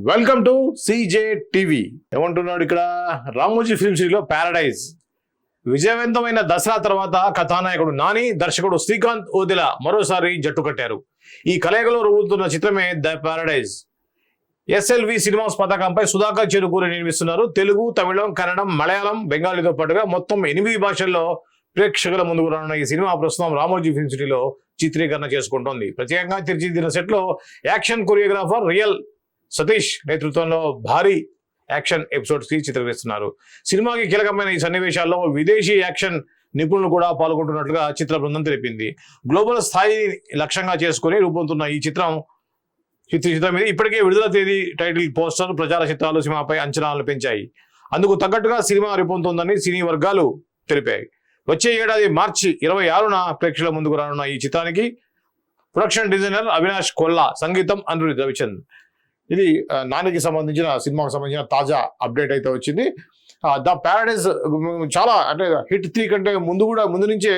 Welcome to CJ TV ఏమంటున్నాడు ఇక్కడ? Ramoji film సిటీలో ప్యారడైజ్ విజయవంతమైన దసరా తర్వాత కథానాయకుడు నాని దర్శకుడు శ్రీకాంత్ ఓదిల మరోసారి జట్టు కట్టారు. ఈ కలయికలో రూపుతున్న చిత్రమే ద ప్యారడైజ్ ఎస్ఎల్వి సినిమాస్ పథకంపై సుధాకర్ చెరుకూరి నిర్మిస్తున్నారు. తెలుగు తమిళం కన్నడం మలయాళం బెంగాలీతో పాటుగా మొత్తం ఎనిమిది భాషల్లో ప్రేక్షకుల ముందుకు రానున్న ఈ సినిమా ప్రస్తుతం రామోజీ ఫిల్మ్ సిటీలో చిత్రీకరణ చేసుకుంటోంది. ప్రత్యేకంగా తీర్చిదిద్దిన సెట్లో యాక్షన్ కొరియోగ్రాఫర్ రియల్ సతీష్ నేతృత్వంలో భారీ యాక్షన్ ఎపిసోడ్స్కి చిత్రీకరిస్తున్నారు సినిమాకి కీలకమైన ఈ సన్నివేశాల్లో విదేశీ యాక్షన్ నిపుణులు కూడా పాల్గొంటున్నట్లుగా చిత్ర బృందం తెలిపింది. గ్లోబల్ స్థాయి లక్ష్యంగా చేసుకుని రూపొందుతున్న ఈ చిత్రం చిత్ర చిత్రం మీద ఇప్పటికే విడుదల తేదీ టైటిల్ పోస్టర్ ప్రచార చిత్రాలు సినిమాపై అంచనాలు పెంచాయి. అందుకు తగ్గట్టుగా సినిమా రూపొందుతుందని సినీ వర్గాలు తెలిపాయి. వచ్చే ఏడాది మార్చి ఇరవై ఆరున ప్రేక్షకుల ముందుకు రానున్న ఈ చిత్రానికి ప్రొడక్షన్ డిజైనర్ అవినాష్ కొల్లా సంగీతం అనిరుద్ రవిచంద్ ఇది నానికి సంబంధించిన సినిమాకు సంబంధించిన తాజా అప్డేట్ అయితే వచ్చింది. ద ప్యారడైజ్ చాలా అంటే హిట్ త్రీ కంటే ముందు కూడా ముందు నుంచే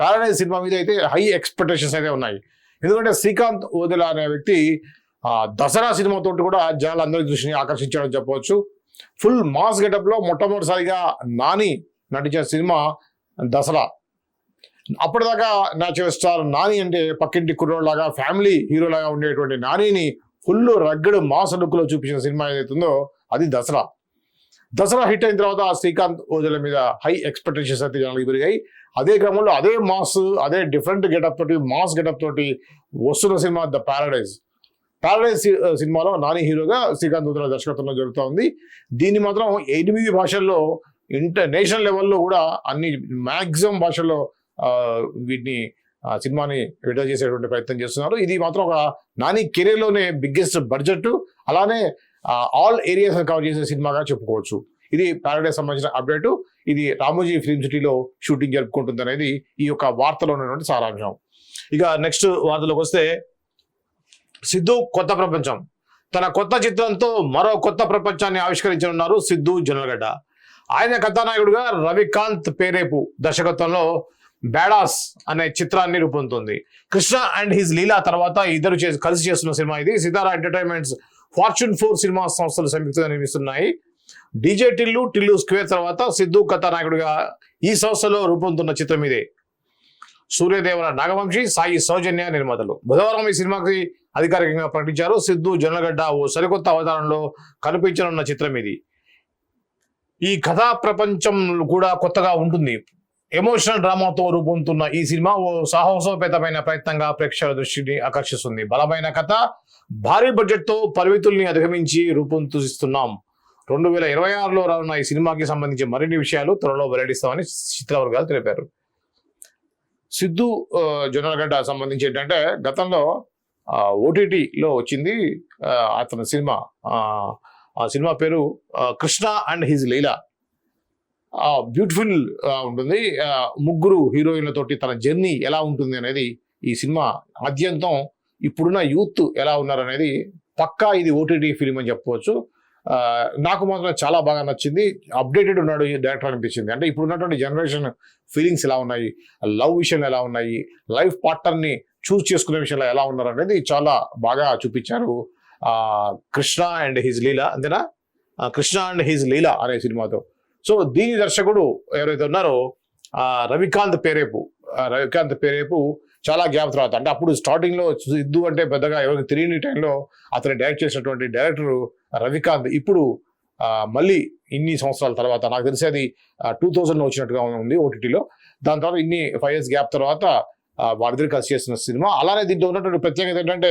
ప్యారడైజ్ సినిమా మీద అయితే హై ఎక్స్పెక్టేషన్స్ అయితే ఉన్నాయి. ఎందుకంటే శ్రీకాంత్ ఓదెల అనే వ్యక్తి దసరా సినిమాతోటి కూడా జనాలందరి దృష్టిని ఆకర్షించాడని చెప్పవచ్చు. ఫుల్ మాస్ గెటప్లో మొట్టమొదటిసారిగా నాని నటించిన సినిమా దసరా. అప్పటిదాకా న్యాచురల్ స్టార్ నాని అంటే పక్కింటి కుర్రోడ్లాగా ఫ్యామిలీ హీరోలాగా ఉండేటువంటి నానిని ఫుల్ రగ్గడు మాస్ లుక్లో చూపించిన సినిమా ఏదైతుందో అది దసరా. దసరా హిట్ అయిన తర్వాత ఆ శ్రీకాంత్ ఓజల మీద హై ఎక్స్పెక్టేషన్స్ అయితే జనాలకు పెరిగాయి. అదే క్రమంలో అదే మాస్ అదే డిఫరెంట్ గెటప్ తోటి మాస్ గెటప్ తోటి వస్తున్న సినిమా ద ప్యారడైజ్ ప్యారడైజ్ సినిమాలో నాని హీరోగా శ్రీకాంత్ ఓజల దర్శకత్వంలో జరుగుతూ ఉంది. దీన్ని మాత్రం ఎనిమిది భాషల్లో ఇంటర్నేషనల్ లెవెల్లో కూడా అన్ని మ్యాక్సిమం భాషల్లో వీటిని సినిమాని విడుదల చేసేటువంటి ప్రయత్నం చేస్తున్నారు. ఇది మాత్రం ఒక నాని కెరీర్లోనే బిగ్గెస్ట్ బడ్జెట్ అలానే ఆల్ ఏరియాస్ కవర్ చేసే సినిమాగా చెప్పుకోవచ్చు. ఇది ప్యారడైస్ సంబంధించిన అప్డేట్. ఇది రామోజీ ఫిల్మ్ సిటీలో షూటింగ్ జరుపుకుంటుంది అనేది ఈ యొక్క వార్తలో ఉన్నటువంటి సారాంశం. ఇక నెక్స్ట్ వార్తలోకి వస్తే సిద్ధు కొత్త ప్రపంచం. తన కొత్త చిత్రంతో మరో కొత్త ప్రపంచాన్ని ఆవిష్కరించనున్నారు సిద్ధు జొన్నలగడ్డ. ఆయన కథానాయకుడుగా రవికాంత్ పేరేపు దర్శకత్వంలో బ్యాడాస్ అనే చిత్రాన్ని రూపొందుతుంది. కృష్ణ అండ్ హిజ్ లీలా తర్వాత ఇద్దరు చేసి కలిసి చేస్తున్న సినిమా ఇది. సితారా ఎంటర్టైన్మెంట్స్ ఫార్చ్యూన్ ఫోర్ సినిమా సంస్థలు సంయుక్తంగా నిర్మిస్తున్నాయి. డీజే టిల్లు టిల్లు స్క్వేర్ తర్వాత సిద్ధు కథానాయకుడిగా ఈ సంస్థలో రూపొందుతున్న చిత్రం ఇదే. సూర్యదేవర నాగవంశి సాయి సౌజన్య నిర్మాతలు. బుధవారం ఈ సినిమాకి అధికారికంగా ప్రకటించారు. సిద్ధు జొన్నగడ్డ ఓ సరికొత్త అవతారంలో కనిపించనున్న చిత్రం ఇది. ఈ కథా ప్రపంచం కూడా కొత్తగా ఉంటుంది. ఎమోషనల్ డ్రామాతో రూపొందుతున్న ఈ సినిమా ఓ సాహసోపేతమైన ప్రయత్నంగా ప్రేక్షకుల దృష్టిని ఆకర్షిస్తుంది. బలమైన కథ భారీ బడ్జెట్తో పరిమితుల్ని అధిగమించి రూపొందిస్తున్నాం. రెండు వేల ఇరవై ఆరులో రానున్న ఈ సినిమాకి సంబంధించి మరిన్ని విషయాలు త్వరలో వెల్లడిస్తామని చిత్రవర్గాలు తెలిపారు. సిద్ధు ఆ, జొన్నలగడ్డ సంబంధించి ఏంటంటే గతంలో ఓటీటీలో వచ్చింది అతని సినిమా. ఆ, సినిమా పేరు Krishna and his Leela. Beautiful ఉంటుంది. ముగ్గురు హీరోయిన్లతోటి తన జర్నీ ఎలా ఉంటుంది అనేది ఈ సినిమా ఆద్యంతం ఇప్పుడున్న యూత్ ఎలా ఉన్నారనేది పక్కా ఇది ఓటీటీ ఫిలిం అని చెప్పవచ్చు. నాకు మాత్రం చాలా బాగా నచ్చింది. అప్డేటెడ్ ఉన్నాడు ఈ డైరెక్టర్ అనిపించింది. అంటే ఇప్పుడు ఉన్నటువంటి జనరేషన్ ఫీలింగ్స్ ఎలా ఉన్నాయి? లవ్ విషయంలో ఎలా ఉన్నాయి? లైఫ్ పార్ట్నర్ని చూస్ చేసుకునే విషయంలో ఎలా ఉన్నారు అనేది చాలా బాగా చూపించారు. కృష్ణ అండ్ హిజ్ లీలా అంతేనా? కృష్ణ అండ్ హిజ్ లీలా అనే సినిమాతో. సో దీని దర్శకుడు ఎవరైతే ఉన్నారో రవికాంత్ పేరేపు రవికాంత్ పేరేపు చాలా గ్యాప్ తర్వాత. అంటే అప్పుడు స్టార్టింగ్లో సిద్ధు అంటే పెద్దగా ఎవరికి తెలియని టైంలో అతను డైరెక్ట్ చేసినటువంటి డైరెక్టర్ రవికాంత్. ఇప్పుడు మళ్ళీ ఇన్ని సంవత్సరాల తర్వాత నాకు తెలిసి అది టూ థౌజండ్లో వచ్చినట్టుగా ఉంది ఓటీటీలో దాని తర్వాత ఇన్ని ఫైవ్ ఇయర్స్ గ్యాప్ తర్వాత ఆ, వారిద్దరు కలిసి చేసిన సినిమా. అలానే దీంట్లో ఉన్నటువంటి ప్రత్యేకత ఏంటంటే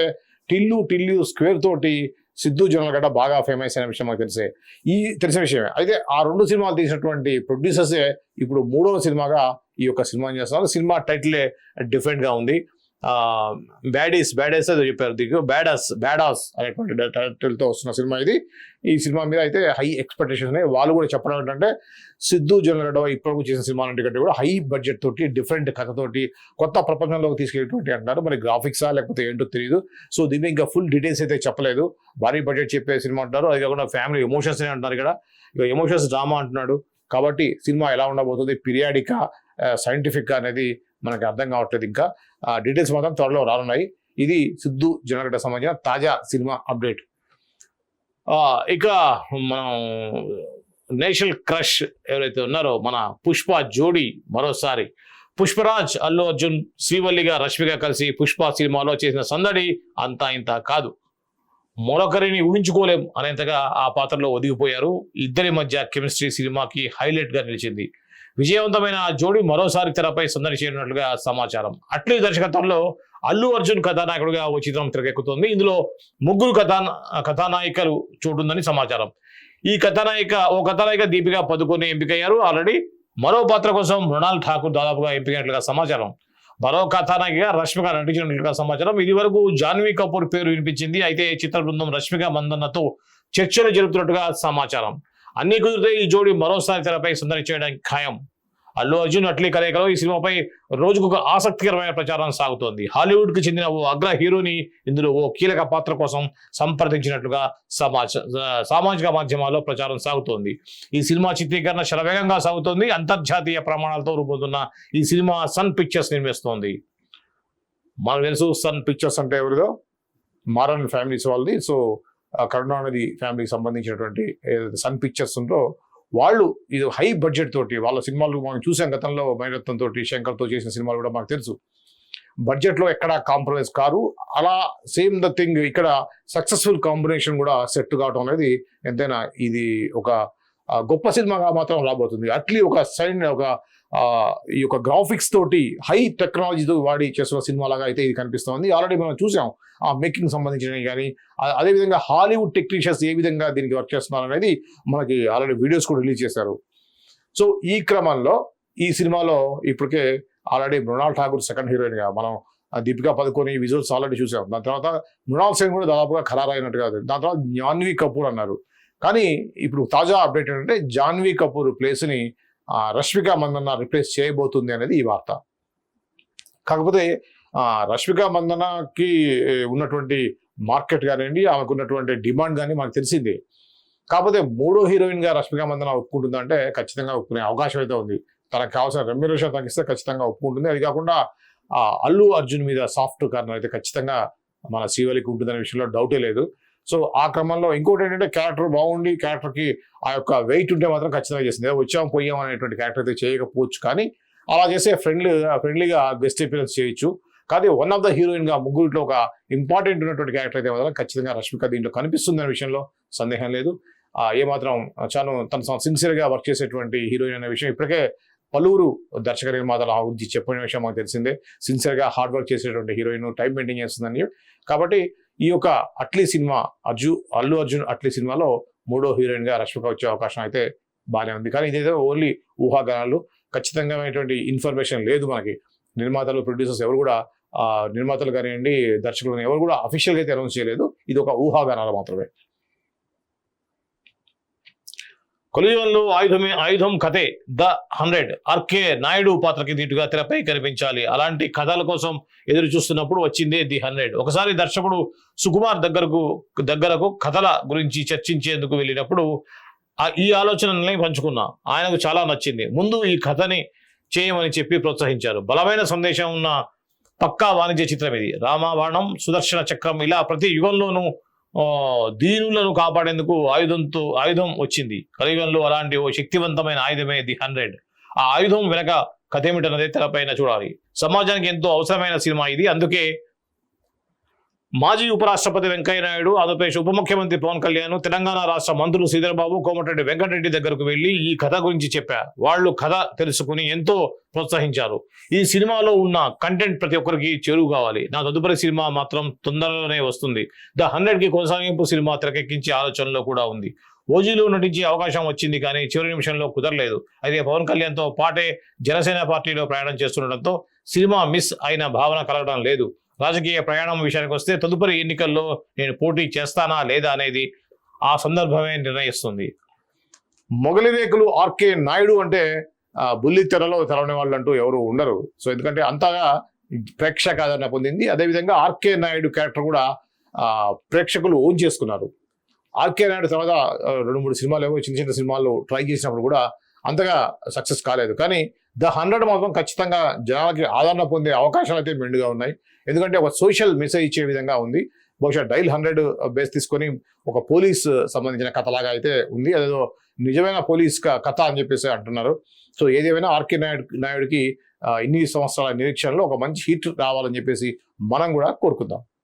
టిల్లు టిల్లు స్క్వేర్ తోటి సిద్ధు జొన్నలగడ్డ బాగా ఫేమస్ అయిన విషయం మాకు తెలిసే. ఈ తెలిసిన విషయమే. అయితే ఆ రెండు సినిమాలు తీసినటువంటి ప్రొడ్యూసర్సే ఇప్పుడు మూడవ సినిమాగా ఈ యొక్క సినిమాని చేస్తున్నారు? సినిమా టైటిలే డిఫరెంట్గా ఉంది. బ్యాడీస్ బ్యాడీస్ ఏదో చెప్పారు దీనికి. బ్యాడాస్ బ్యాడాస్ అనేటువంటి టైటిల్తో వస్తున్న సినిమా ఇది. ఈ సినిమా మీద అయితే హై ఎక్స్పెక్టేషన్స్ ఉన్నాయి. వాళ్ళు కూడా చెప్పడం ఏంటంటే సిద్ధు జొన్నలగడ్డ ఇప్పటికీ చేసిన సినిమా కంటే కూడా హై బడ్జెట్ తోటి డిఫరెంట్ కథతోటి కొత్త ప్రపంచంలోకి తీసుకెళ్ళేటువంటి అంటున్నారు. మరి గ్రాఫిక్సా లేకపోతే ఏంటో తెలియదు సో దీని ఇంకా ఫుల్ డీటెయిల్స్ అయితే చెప్పలేదు. భారీ బడ్జెట్ చెప్పే సినిమా అంటారు అది కాకుండా ఫ్యామిలీ ఎమోషన్స్ అనే అంటున్నారు ఇక్కడ. ఇక ఎమోషన్స్ డ్రామా అంటున్నాడు. కాబట్టి సినిమా ఎలా ఉండబోతుంది? పిరియాడికా సైంటిఫిక్ అనేది మనకి అర్థం కావట్లేదు ఇంకా. డీటెయిల్స్ మాత్రం త్వరలో రానున్నాయి. ఇది సిద్ధు జనగడ్డ సంబంధించిన తాజా సినిమా అప్డేట్. ఇక మనం నేషనల్ క్రష్ ఎవరైతే ఉన్నారో మన పుష్ప జోడి మరోసారి. పుష్పరాజ్ అల్లు అర్జున్ శ్రీవల్లిగా రష్మిగా కలిసి పుష్ప సినిమాలో చేసిన సందడి అంతా ఇంత కాదు. మరొకరిని ఊహించుకోలేం అనేంతగా ఆ పాత్రలో ఒదిగిపోయారు. ఇద్దరి మధ్య కెమిస్ట్రీ సినిమాకి హైలైట్గా నిలిచింది విజయవంతమైన జోడి మరోసారి తెరపై సందడి చేరినట్లుగా సమాచారం. అట్లీ దర్శకత్వంలో అల్లు అర్జున్ కథానాయకుడిగా ఓ చిత్రం తెరకెక్కుతోంది. ఇందులో ముగ్గురు కథా కథానాయికలు చోటుందని సమాచారం. ఈ కథానాయిక ఓ కథానాయిక దీపిక పదుకొని ఎంపికయ్యారు. ఆల్రెడీ మరో పాత్ర కోసం మృణాల్ ఠాకూర్ దాదాపుగా ఎంపికైనట్లుగా సమాచారం. మరో కథానాయికగా రష్మిక నటించినట్లుగా సమాచారం. ఇది వరకు జాన్వీ కపూర్ పేరు వినిపించింది. అయితే చిత్ర బృందం రష్మిక మందన్నతో చర్చలు జరుపుతున్నట్టుగా సమాచారం. అన్ని కుదిరితే ఈ జోడి మరోసారి తెరపై సందడి చేయడానికి ఖాయం. అల్లు అర్జున్ అట్లీ కలయికలో ఈ సినిమాపై రోజుకు ఒక ఆసక్తికరమైన ప్రచారం సాగుతోంది. హాలీవుడ్కి చెందిన ఓ అగ్ర హీరోని ఇందులో ఓ కీలక పాత్ర కోసం సంప్రదించినట్లుగా సమాచ సామాజిక మాధ్యమాల్లో ప్రచారం సాగుతోంది. ఈ సినిమా చిత్రీకరణ శరవేగంగా సాగుతోంది. అంతర్జాతీయ ప్రమాణాలతో రూపొందుతున్న ఈ సినిమా సన్ పిక్చర్స్ నిర్మిస్తోంది. మనకు తెలుసు సన్ పిక్చర్స్ అంటే ఎవరిదో? మారన్ ఫ్యామిలీస్ వాళ్ళది. సో కరుణానిధి ఫ్యామిలీకి సంబంధించినటువంటి ఏదైతే సన్ పిక్చర్స్ ఉందో వాళ్ళు ఇది హై బడ్జెట్ తోటి వాళ్ళ సినిమాలు మనం చూసాం గతంలో మైరత్నం తోటి శంకర్తో చేసిన సినిమాలు కూడా మాకు తెలుసు. బడ్జెట్లో ఎక్కడ కాంప్రమైజ్ కారు. అలా సేమ్ ద థింగ్ ఇక్కడ సక్సెస్ఫుల్ కాంబినేషన్ కూడా సెట్ కావడం అనేది ఎంతైనా ఇది ఒక గొప్ప సినిమాగా మాత్రం రాబోతుంది. అట్లీ ఒక సైన్ ఒక ఈ యొక్క గ్రాఫిక్స్ తోటి హై టెక్నాలజీతో వాడి చేస్తున్న సినిమా లాగా అయితే ఇది కనిపిస్తోంది. ఆల్రెడీ మనం చూసాం. ఆ మేకింగ్ సంబంధించినవి కానీ అదేవిధంగా హాలీవుడ్ టెక్నీషియన్స్ ఏ విధంగా దీనికి వర్క్ చేస్తున్నారు అనేది మనకి ఆల్రెడీ వీడియోస్ కూడా రిలీజ్ చేశారు. సో ఈ క్రమంలో ఈ సినిమాలో ఇప్పటికే ఆల్రెడీ మృణాల్ ఠాగూర్ సెకండ్ హీరోయిన్గా మనం దీపికా పదుకొని విజువల్స్ ఆల్రెడీ చూసాం. దాని తర్వాత మృణాల్ సేన్ కూడా దాదాపుగా ఖరారైనట్టుగా దాని తర్వాత జాన్వీ కపూర్ అన్నారు. కానీ ఇప్పుడు తాజా అప్డేట్ ఏంటంటే జాన్వీ కపూర్ ప్లేస్ని రష్మిక మందన్న రిప్లేస్ చేయబోతుంది అనేది ఈ వార్త. కాకపోతే రష్మిక మందనకి ఉన్నటువంటి మార్కెట్ కానివ్వండి ఆమెకు ఉన్నటువంటి డిమాండ్ కానీ మనకు తెలిసింది. కాకపోతే మూడో హీరోయిన్గా రష్మిక మందన ఒప్పుకుంటుందంటే ఖచ్చితంగా ఒప్పుకునే అవకాశం అయితే ఉంది. తనకు కావాల్సిన రెమ్యురేషన్ తగ్గిస్తే ఖచ్చితంగా ఒప్పుకుంటుంది. అది కాకుండా అల్లు అర్జున్ మీద సాఫ్ట్ కార్నర్ అయితే ఖచ్చితంగా మన శ్రీవలికి ఉంటుందనే విషయంలో డౌటే లేదు. సో ఆ క్రమంలో ఇంకోటి ఏంటంటే క్యారెక్టర్ బాగుండి క్యారెక్టర్కి ఆ యొక్క వెయిట్ ఉంటే మాత్రం ఖచ్చితంగా చేసింది. వచ్చాం పోయాం అనేటువంటి క్యారెక్టర్ అయితే చేయకపోవచ్చు కానీ అలా చేసే ఫ్రెండ్లీ ఫ్రెండ్లీగా బెస్ట్ అపీరెన్స్ చేయొచ్చు. కానీ వన్ ఆఫ్ ద హీరోయిన్గా ముగ్గురిలో ఒక ఇంపార్టెంట్ ఉన్నటువంటి క్యారెక్టర్ అయితే మాత్రం ఖచ్చితంగా రష్మిక దీంట్లో కనిపిస్తుంది అనే విషయంలో సందేహం లేదు. ఏమాత్రం చాను తన సిన్సియర్గా వర్క్ చేసేటువంటి హీరోయిన్ అనే విషయం ఇప్పటికే పలువురు దర్శక నిర్మాతలు ఆ గురించి చెప్పిన విషయం మాకు తెలిసిందే. సిన్సియర్గా హార్డ్ వర్క్ చేసేటువంటి హీరోయిన్ టైం మెయింటైన్ చేస్తుందని కాబట్టి ఈ యొక్క అట్లీ సినిమా అర్జు అల్లు అర్జున్ అట్లీ సినిమాలో మూడో హీరోయిన్గా రష్మిక వచ్చే అవకాశం అయితే బాగానే ఉంది. కానీ ఇదైతే ఓన్లీ ఊహాగానాలు. ఖచ్చితంగా ఇన్ఫర్మేషన్ లేదు మనకి. నిర్మాతలు ప్రొడ్యూసర్స్ ఎవరు కూడా నిర్మాతలు కానివ్వండి దర్శకులు ఎవరు కూడా అఫీషియల్గా అయితే అనౌన్స్ చేయలేదు. ఇది ఒక ఊహాగానాలు మాత్రమే. కొలియుగంలో ఆయుధమే ఆయుధం కథే ద హండ్రెడ్. ఆర్కే నాయుడు పాత్రకి దీటుగా తెరపై కనిపించాలి. అలాంటి కథల కోసం ఎదురు చూస్తున్నప్పుడు వచ్చిందే ది హండ్రెడ్. ఒకసారి దర్శకుడు సుకుమార్ దగ్గరకు దగ్గరకు కథల గురించి చర్చించేందుకు వెళ్ళినప్పుడు ఈ ఆలోచనల్ని పంచుకున్నా. ఆయనకు చాలా నచ్చింది. ముందు ఈ కథని చేయమని చెప్పి ప్రోత్సహించారు. బలమైన సందేశం ఉన్న పక్కా వాణిజ్య చిత్రం ఇది. రామాబాణం సుదర్శన చక్రం. ఇలా ప్రతి యుగంలోనూ దీనులను కాపాడేందుకు ఆయుధంతో ఆయుధం వచ్చింది. కలియుగంలో అలాంటి ఓ శక్తివంతమైన ఆయుధమే ది హండ్రెడ్. ఆ ఆయుధం వెనక కథ ఏమిటన్నదే తెరపైన చూడాలి. సమాజానికి ఎంతో అవసరమైన సినిమా ఇది. అందుకే మాజీ ఉపరాష్ట్రపతి వెంకయ్య నాయుడు ఆంధ్రప్రదేశ్ ఉప ముఖ్యమంత్రి పవన్ కళ్యాణ్ తెలంగాణ రాష్ట్ర మంత్రులు శ్రీధరబాబు కోమటిరెడ్డి వెంకటరెడ్డి దగ్గరకు వెళ్ళి ఈ కథ గురించి చెప్పారు. వాళ్ళు కథ తెలుసుకుని ఎంతో ప్రోత్సహించారు. ఈ సినిమాలో ఉన్న కంటెంట్ ప్రతి ఒక్కరికి చేరువు కావాలి. నా తదుపరి సినిమా మాత్రం తొందరలోనే వస్తుంది. ద హండ్రెడ్కి కొనసాగింపు సినిమా తెరకెక్కించే ఆలోచనలో కూడా ఉంది. ఓజీలో నటించే అవకాశం వచ్చింది కానీ చివరి నిమిషంలో కుదరలేదు. అయితే పవన్ కళ్యాణ్తో పాటే జనసేన పార్టీలో ప్రయాణం చేస్తుండటంతో సినిమా మిస్ అయిన భావన కలగడం లేదు. రాజకీయ ప్రయాణం విషయానికి వస్తే తదుపరి ఎన్నికల్లో నేను పోటీ చేస్తానా లేదా అనేది ఆ సందర్భమే నిర్ణయిస్తుంది. మొగలి రేకులు ఆర్కే నాయుడు అంటే బుల్లి తెరలో తెరవని వాళ్ళు అంటూ ఎవరు ఉండరు. సో ఎందుకంటే అంతగా ప్రేక్షక ఆదరణ పొందింది. అదేవిధంగా ఆర్కే నాయుడు క్యారెక్టర్ కూడా ప్రేక్షకులు ఓన్ చేసుకున్నారు. ఆర్కే నాయుడు తర్వాత రెండు మూడు సినిమాలు ఏమో చిన్న చిన్న సినిమాలు ట్రై చేసినప్పుడు కూడా అంతగా సక్సెస్ కాలేదు. కానీ ద హండ్రెడ్ మాత్రం ఖచ్చితంగా జనాలకి ఆదరణ పొందే అవకాశాలు అయితే మెండుగా ఉన్నాయి. ఎందుకంటే ఒక సోషల్ మెసేజ్ ఇచ్చే విధంగా ఉంది. బహుశా డైల్ హండ్రెడ్ బేస్ తీసుకొని ఒక పోలీస్ సంబంధించిన కథలాగా అయితే ఉంది. అదేదో నిజమైన పోలీస్ కథ అని చెప్పేసి అంటున్నారు. సో ఏదేమైనా ఆర్కే నాయుడు నాయుడికి ఇన్ని సంవత్సరాల నిరీక్షణలో ఒక మంచి హిట్ రావాలని చెప్పేసి మనం కూడా కోరుకుందాం.